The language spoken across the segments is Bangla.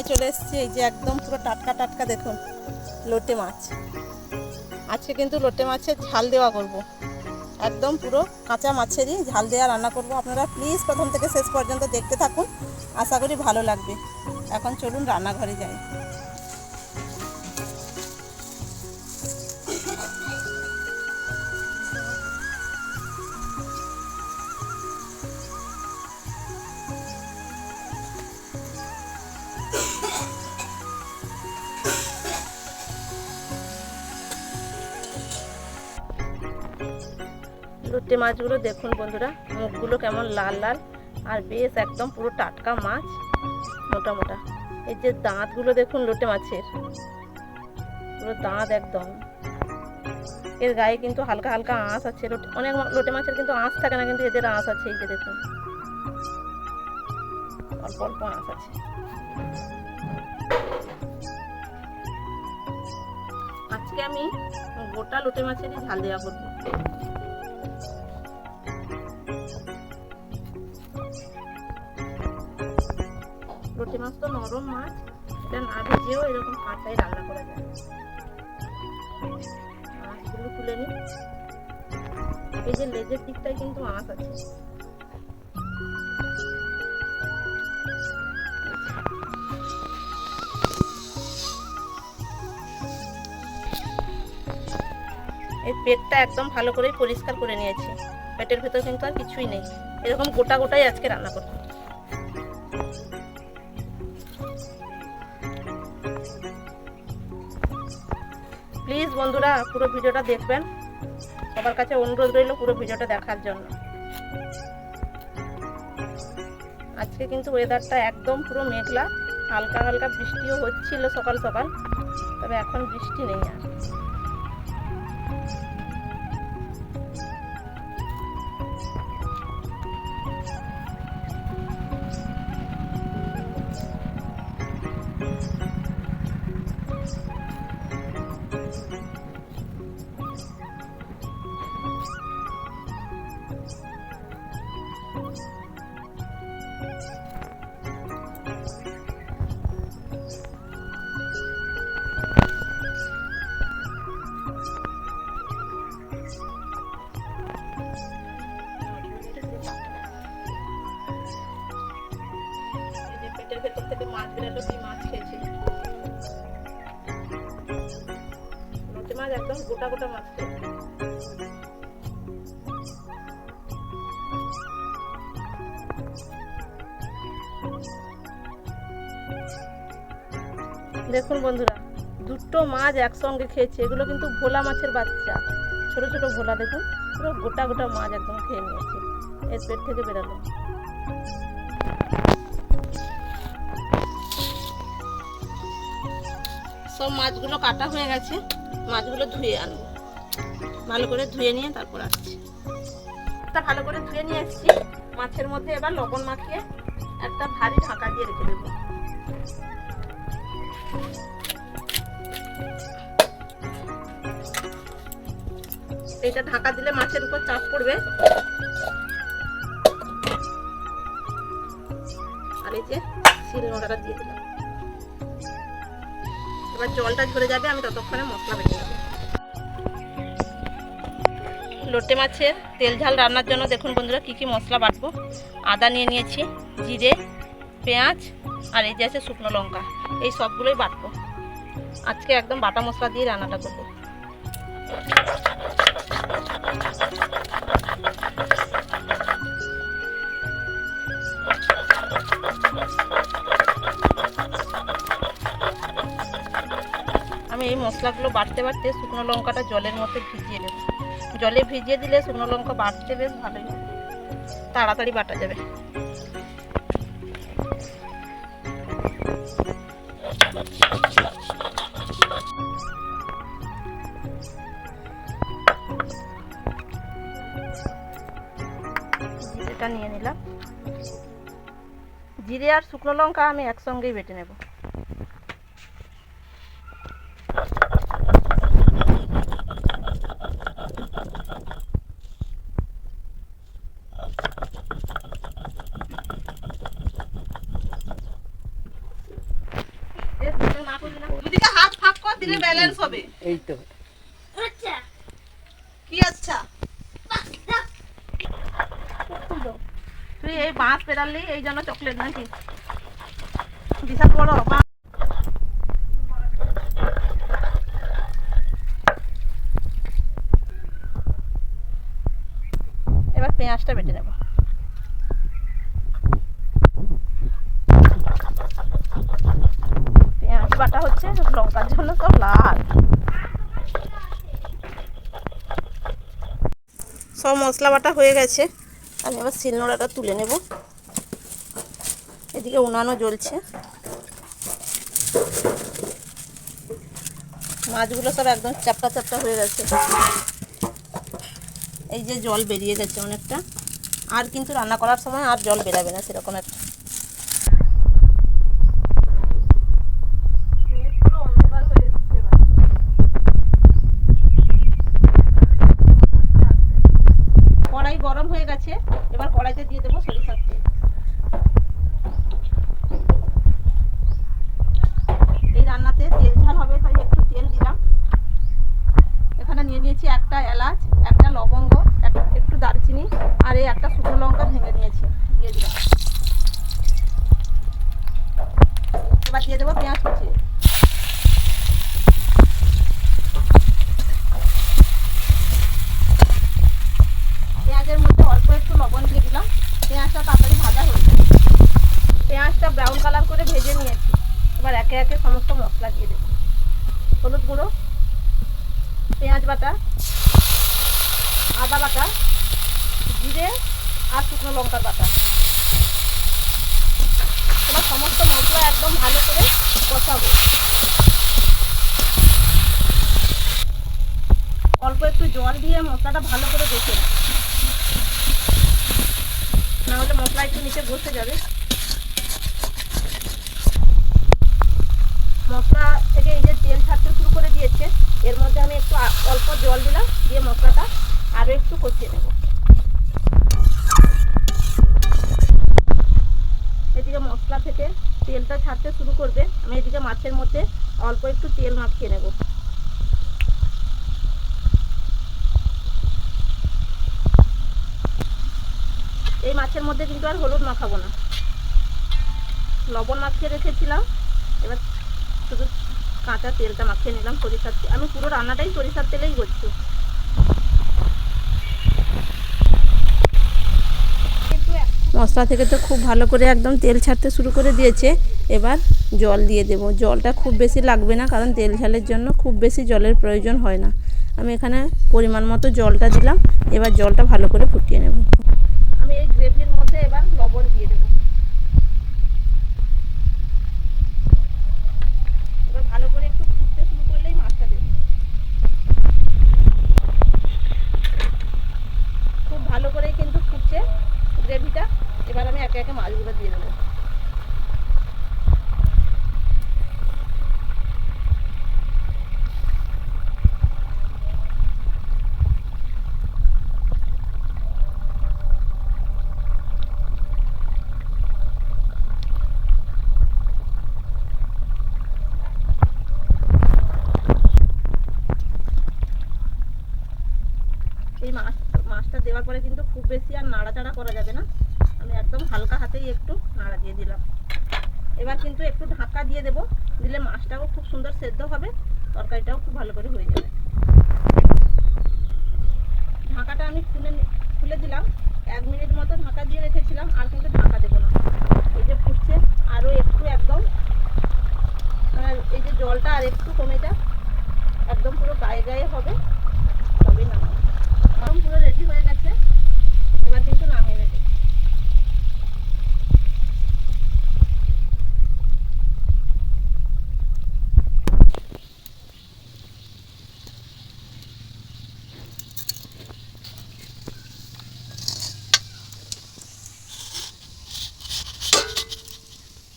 নিয়ে চলে এসেছি। এই যে একদম পুরো টাটকা টাটকা দেখুন, লোটে মাছ। আজকে কিন্তু লোটে মাছের ঝাল দেওয়া করব। একদম পুরো কাঁচা মাছেরই ঝাল দেওয়া রান্না করব। আপনারা প্লিজ প্রথম থেকে শেষ পর্যন্ত দেখতে থাকুন। আশা করি ভালো লাগবে। এখন চলুন রান্নাঘরে যাই। লোটে মাছগুলো দেখুন বন্ধুরা, মুখগুলো কেমন লাল লাল, আর বেশ একদম পুরো টাটকা মাছ মোটা মোটা এই যে দাঁতগুলো দেখুন লোটে মাছের, পুরো দাঁত একদম। এর গায়ে কিন্তু হালকা হালকা আঁশ আছে অনেক লোটে মাছের কিন্তু আঁশ থাকে না, কিন্তু এদের আঁশ আছে, এই যে দেখুন। অল্প অল্প আঁশ আছে। আজকে আমি গোটা লোটে মাছেরই ঝাল দেওয়া করব। নরম মাছ, এটা না ভেজেও এরকম কাঁচাই রান্না করা যায়। মাছগুলো তুলে নিই। এই যে লেজের দিকটাই কিন্তু আঁশ আছে। এই পেটটা একদম ভালো করে পরিষ্কার করে নিয়েছি। পেটের ভেতর কিন্তু আর কিছুই নেই। এরকম গোটা গোটাই আজকে রান্না করব প্লিজ বন্ধুরা পুরো ভিডিওটা দেখবেন। সবার কাছে অনুরোধ রইল পুরো ভিডিওটা দেখার জন্য। আজকে কিন্তু ওয়েদারটা একদম পুরো মেঘলা, হালকা হালকা বৃষ্টিও হচ্ছিল সকাল সকাল, তবে এখন বৃষ্টি নেই আর। ভেতর থেকে মাছ বেরোলো কি মাছ খেয়েছি? লোটে মাছ একদম গোটা গোটা মাছ খেয়েছে। দেখুন বন্ধুরা, দুটো মাছ একসঙ্গে খেয়েছে। এগুলো কিন্তু ভোলা মাছের বাচ্চা। ছোট ছোট ভোলা, দেখুন, পুরো গোটা গোটা মাছ একদম খেয়ে নিয়েছে। এর পেট থেকে বেরোলো। সব মাছগুলো কাটা হয়ে গেছে। মাছগুলো ধুয়ে আনব। ভালো করে ধুয়ে নিয়ে তারপর আসছি। একটা ভালো করে ধুয়ে নিয়ে এসেছি। মাছের মধ্যে এবার লবণ মাখিয়ে একটা ভারী ঢাকা দিয়ে রেখে দেবো। এটা ঢাকা দিলে মাছের উপর চাপ পড়বে। আর এই যে শিল নোড়াটা দিয়ে দিলাম। এবার জলটা ঝরে যাবে, আমি ততক্ষণে মশলা বেটে নেব। লোটে মাছের তেল ঝাল রান্নার জন্য দেখুন বন্ধুরা কী কী মশলা বাটবো। আদা নিয়ে নিয়েছি, জিরে, পেঁয়াজ, আর এই যে আছে শুকনো লঙ্কা, এই সবগুলোই বাটবো। আজকে একদম বাটা মশলা দিয়ে রান্নাটা করব। মশলাগুলো বাড়তে বাড়তে শুকনো লঙ্কাটা জলের মধ্যে ভিজিয়ে দেবো জলে ভিজিয়ে দিলে শুকনো লঙ্কা বাড়তে বেশ ভালোই তাড়াতাড়ি বাটা যাবে। জিরেটা নিয়ে নিলাম। জিরে আর শুকনো লঙ্কা আমি একসঙ্গেই বেটে নেব। দিলে ব্যালেন্স হবে। এই তো কি আচ্ছা? তুই এই বাঁশ পেরালি এই জন্য চকলেট নাকি? বিশাল বড় এবার পেঁয়াজটা বেটে নেব। বাটা হচ্ছে লঙ্কার জন্য সব লাল। সব মশলা বাটা হয়ে গেছে। আমি এবার শিলনোড়াটা তুলে নেব। এদিকে উনানও জ্বলছে। মাছগুলো সব একদম চাপটা চাপটা হয়ে গেছে। এই যে জল বেরিয়ে গেছে অনেকটা। আর কিন্তু রান্না করার সময় আর জল বেরাবে না, সেরকম একটা কড়াই গরম হয়ে গেছে এবার কড়াইতে দিয়ে দেবো সরিষার তেল এই রান্নাতে তেল ঝাল হবে, তাই একটু তেল দিলাম। এখানে নিয়ে নিয়েছি একটা এলাচ, একটা লবঙ্গ, এক- একটু দারচিনি, আর এই একটা শুকনো লঙ্কা ভেঙে নিয়েছি, দিয়ে দিলাম। এবার দিয়ে দেবো পেঁয়াজ কুচি। পেঁয়াজের মধ্যে অল্প একটু লবণ দিয়ে দিলাম। পেঁয়াজটা তাড়াতাড়ি ভাজা হয়েছে পেঁয়াজটা ব্রাউন কালার করে ভেজে নিয়েছি। এবার একে একে সমস্ত মশলা দিয়ে দেবো। হলুদ গুঁড়ো, পেঁয়াজ বাটা, আদা বাটা, জিরে আর শুকনো লঙ্কার বাটা। এবার সমস্ত মশলা একদম ভালো করে কষাবো। অল্প একটু জল দিয়ে মশলাটা ভালো করে কষে। না হলে মশলা একটু নিচে বসে যাবে। মশলা থেকে এই যে তেল ছাড়তে শুরু করে দিয়েছে, এর মধ্যে আমি একটু অল্প জল দিলাম, দিয়ে মশলাটা আরও একটু কষিয়ে নেব। এদিকে মশলা থেকে তেলটা ছাড়তে শুরু করবে, আমি এদিকে মাছের মধ্যে অল্প একটু তেল মাখিয়ে নেব। এই মাছের মধ্যে কিন্তু আর হলুদ মাখাবো না। লবণ মাখিয়ে রেখেছিলাম, এবার শুধু কাঁচা তেলটা মাখিয়ে নিলাম সরিষার তেল। আমি পুরো রান্নাটাই সরিষার তেলেই করছি। মশলা থেকে তো খুব ভালো করে একদম তেল ছাড়তে শুরু করে দিয়েছে। এবার জল দিয়ে দেব। জলটা খুব বেশি লাগবে না, কারণ তেল ঝালের জন্য খুব বেশি জলের প্রয়োজন হয় না। আমি এখানে পরিমাণ মতো জলটা দিলাম। এবার জলটা ভালো করে ফুটিয়ে নেব আমি এই গ্রেভির মধ্যে এবার লবণ দিয়ে দেবো এবার ভালো করে একটু ফুটতে শুরু করলেই মাছটা দেবো খুব ভালো করেই কিন্তু ফুটছে গ্রেভিটা এবার আমি একে একে মাছগুলো দিয়ে দেবো এই মাছ মাছটা দেওয়ার পরে কিন্তু খুব বেশি আর নাড়াচাড়া করা যাবে না আমি একদম হালকা হাতেই একটু নাড়া দিয়ে দিলাম এবার কিন্তু একটু ঢাকা দিয়ে দেবো। দিলে মাছটাও খুব সুন্দর সেদ্ধ হবে তরকারিটাও খুব ভালো করে হয়ে যাবে ঢাকাটা আমি খুলে নি- খুলে দিলাম এক মিনিট মতো ঢাকা দিয়ে রেখেছিলাম আর কিন্তু ঢাকা দেবো না এই যে ফুটছে আরও একটু একদম মানে এই যে জলটা আর একটু কমে যাক একদম পুরো গায়ে গায়ে হবে তবেই নামাবো একদম পুরো রেডি হয়ে গেছে এবার কিন্তু নামিয়ে নেবে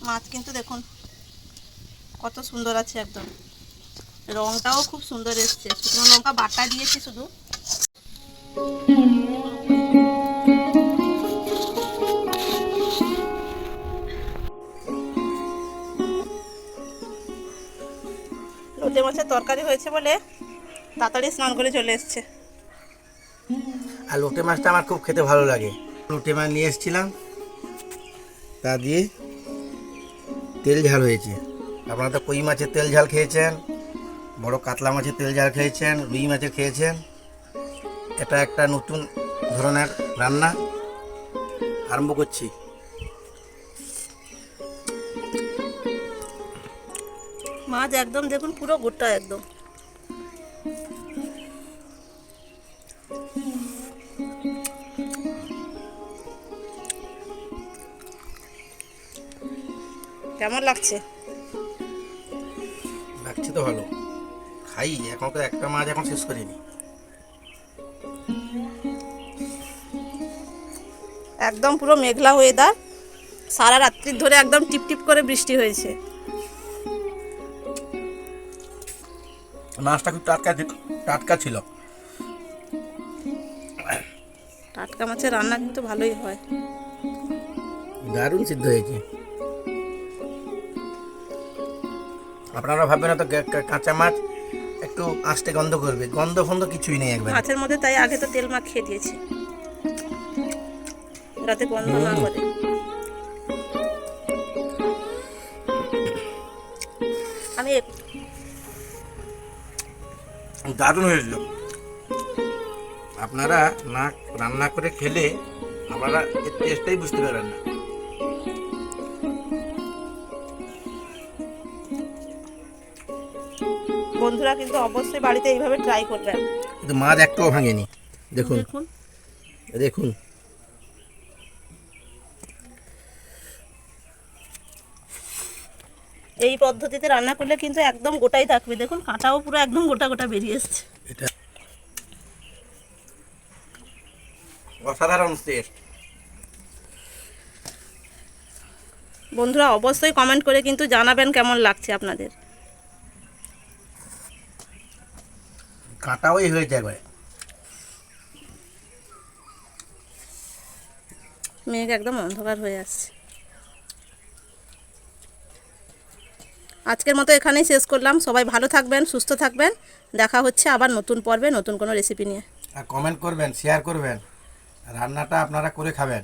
মাছ কিন্তু দেখুন কত সুন্দর আছে একদম। রংটাও খুব সুন্দর এসছে। শুকনো লঙ্কা বাটা দিয়েছি শুধু। মাছের তরকারি হয়েছে বলে তাড়াতাড়ি স্নান করে চলে এসছে। আর মাছটা আমার খুব খেতে ভালো লাগে। মাছ নিয়ে এসেছিলাম। তা দিয়ে তেল ঝাল হয়েছে। আপনারা তো কই মাছের তেল ঝাল খেয়েছেন? বড় কাতলা মাছের তেল ঝাল খেয়েছেন, রুই মাছের খেয়েছেন? এটা একটা নতুন ধরনের রান্না। আরম্ভ করছি। মাছ একদম দেখুন, পুরো গোটা একদম। কেমন লাগছে? লাগছে তো ভালো। খাই এখন তো একটা মাছ এখন শেষ করিনি। একদম পুরো মেঘলা হয়ে ওয়েদার সারা রাত্রি ধরে একদম টিপটিপ করে বৃষ্টি হয়েছে। মাছটা খুব টাটকা টাটকা ছিল। টাটকা মাছের রান্না কিন্তু ভালোই হয়। দারুণ সিদ্ধ হয়েছে। আপনারা ভাববেন না তো কাঁচা মাছ একটু আস্তে গন্ধ করবে। গন্ধ ফন্ধ কিছুই নেই একবার। মাছের মধ্যে তাই আগে তো তেল মাখিয়ে দিয়েছি। রাতে গন্ধ না করে। আমি দারুণ হয়েছিল। আপনারা না রান্না করে খেলে আপনারা এর টেস্টটাই বুঝতে পারেন না। বন্ধুরা কিন্তু অবশ্যই বাড়িতে এইভাবে ট্রাই করবেন কিন্তু মাছ একটাও ভাঙেনি। দেখুন। দেখুন। দেখুন। এই পদ্ধতিতে রান্না করলে কিন্তু একদম গোটাই থাকবে। দেখুন কাঁটাও পুরো একদম গোটা গোটা বেরিয়ে এসছে। এটা অসাধারণ টেস্ট বন্ধুরা অবশ্যই কমেন্ট করে কিন্তু জানাবেন কেমন লাগছে আপনাদের। কাঁটাওই হয়েছে একবারে মেঘ একদম অন্ধকার হয়ে আসছে। আজকের মতো এখানেই শেষ করলাম। সবাই ভালো থাকবেন সুস্থ থাকবেন। দেখা হচ্ছে আবার নতুন পর্বে নতুন কোনো রেসিপি নিয়ে। আর কমেন্ট করবেন শেয়ার করবেন। রান্নাটা আপনারা করে খাবেন।